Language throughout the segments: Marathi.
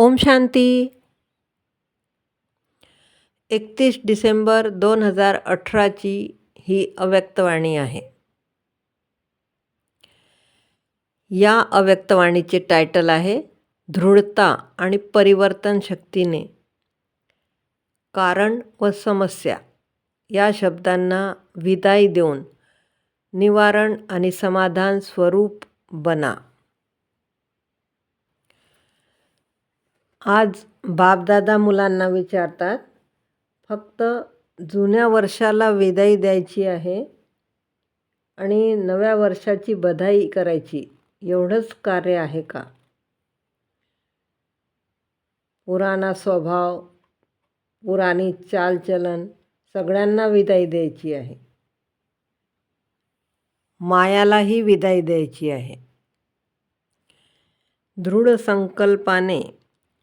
ओम शांती. एकतीस डिसेंबर दोन हजार अठराची ही अव्यक्तवाणी आहे. या अव्यक्तवाणीचे टायटल आहे दृढता आणि परिवर्तन शक्तीने. कारण व समस्या या शब्दांना विदाई देऊन निवारण आणि समाधान स्वरूप बना. आज बापदादा मुलांना विचारतात फक्त जुन्या वर्षाला विदाई द्यायची आहे आणि नव्या वर्षाची बधाई करायची एवढंच कार्य आहे का? पुराणा स्वभाव पुराणी चालचलन सगळ्यांना विदाई द्यायची आहे. मायालाही विदाई द्यायची आहे. दृढ संकल्पाने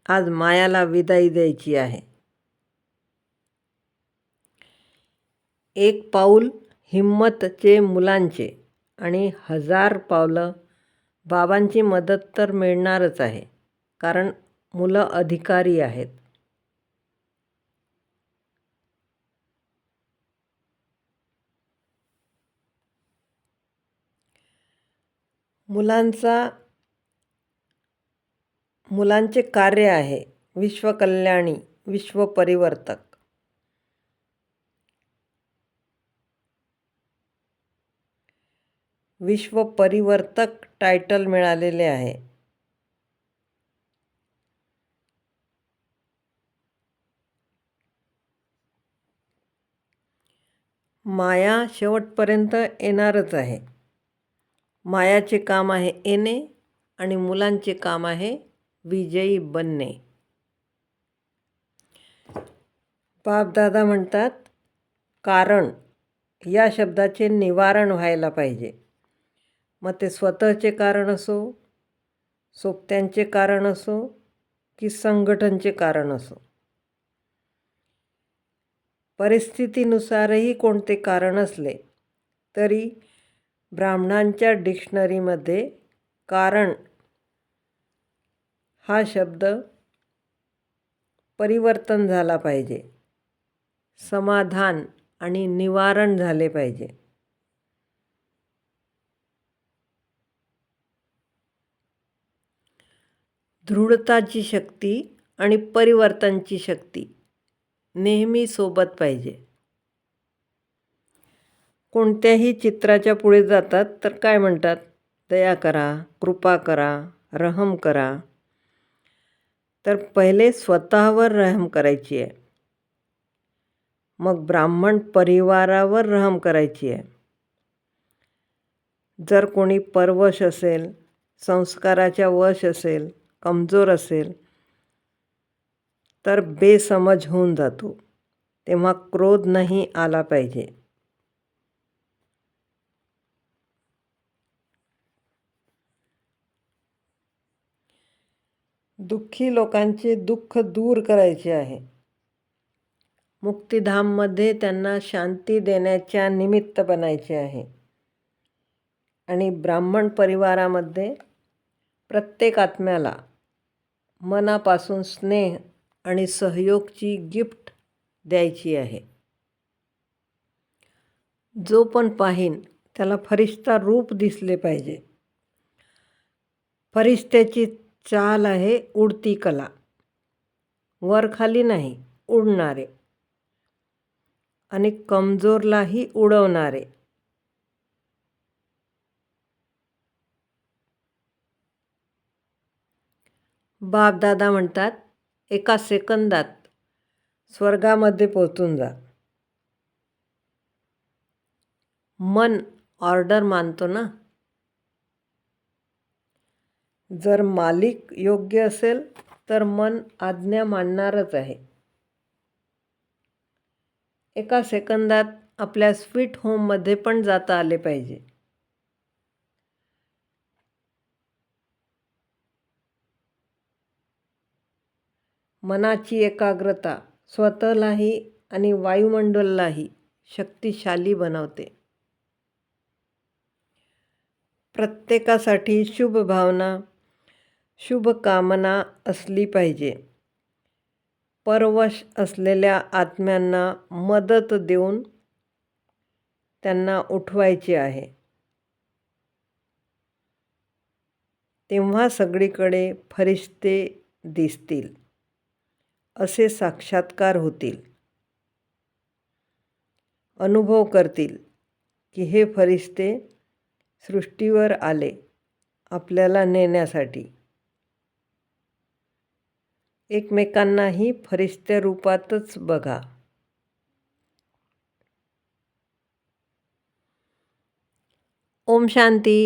आज मायाला विदाई द्यायची आहे. एक पाऊल हिम्मतचे मुलांचे आणि हजार पावलं बाबांची मदत तर मिळणारच आहे कारण मुलं अधिकारी आहेत. मुलांचा मुलांचे कार्य आहे. विश्वकल्याणी विश्वपरिवर्तक. विश्वपरिवर्तक टायटल मिळालेले आहे. माया शेवटपर्यंत येणारच आहे. मायाचे काम आहे येणे आणि मुलांचे काम आहे विजयी बनणे. बापदादा म्हणतात कारण या शब्दाचे निवारण व्हायला पाहिजे. मग ते स्वतःचे कारण असो सोबत्यांचे कारण असो की संघटनचे कारण असो. परिस्थितीनुसारही कोणते कारण असले तरी ब्राह्मणांच्या डिक्शनरीमध्ये कारण हा शब्द परिवर्तन झाला पाहिजे. समाधान आणि निवारण झाले पाहिजे. दृढताची शक्ती आणि परिवर्तनची शक्ती नेहमी सोबत पाहिजे. कोणत्याही चित्राच्या पुढे जातात तर काय म्हणतात? दया करा कृपा करा रहम करा तर पहिले स्वतःवर रहम करायची आहे. मग ब्राह्मण परिवारावर रहम करायची आहे. जर कोणी परवश असेल संस्काराच्या वश असेल कमजोर असेल तर बेसमज होऊन जातो. तेव्हा क्रोध नाही आला पाहिजे. दुःखी लोकांचे दुःख दूर करायचे आहे. मुक्तिधाममध्ये त्यांना शांती देण्याच्या निमित्त बनायचे आहे. आणि ब्राह्मण परिवारामध्ये प्रत्येक आत्म्याला मनापासून स्नेह आणि सहयोगची गिफ्ट द्यायची आहे. जो पण पाहीन त्याला फरिश्ता रूप दिसले पाहिजे. फरिश्त्याची चाल आहे उडती कला. वर खाली नाही उडणारे. आणि कमजोरलाही उडवणारे. बापदादा म्हणतात एका सेकंदात स्वर्गामध्ये पोचून जा. मन ऑर्डर मानतो ना? जर मालिक योग्य असेल तर मन आज्ञा मानणारच आहे. एका सेकंदात आपल्या स्वीट होममध्ये पण जाता आले पाहिजे. मनाची एकाग्रता स्वतःलाही आणि वायुमंडललाही शक्तिशाली बनवते. प्रत्येकासाठी शुभ भावना शुभकामना असली पाहिजे. परवश असलेल्या आत्म्यांना मदत देऊन त्यांना उठवायचे आहे. तेव्हा सगळीकडे फरिश्ते दिसतील असे साक्षात्कार होतील. अनुभव करतील की हे फरिश्ते सृष्टीवर आले आपल्याला नेण्यासाठी. एकमेकांनाही फरिश्त्या रूपातच बघा. ओम शांती.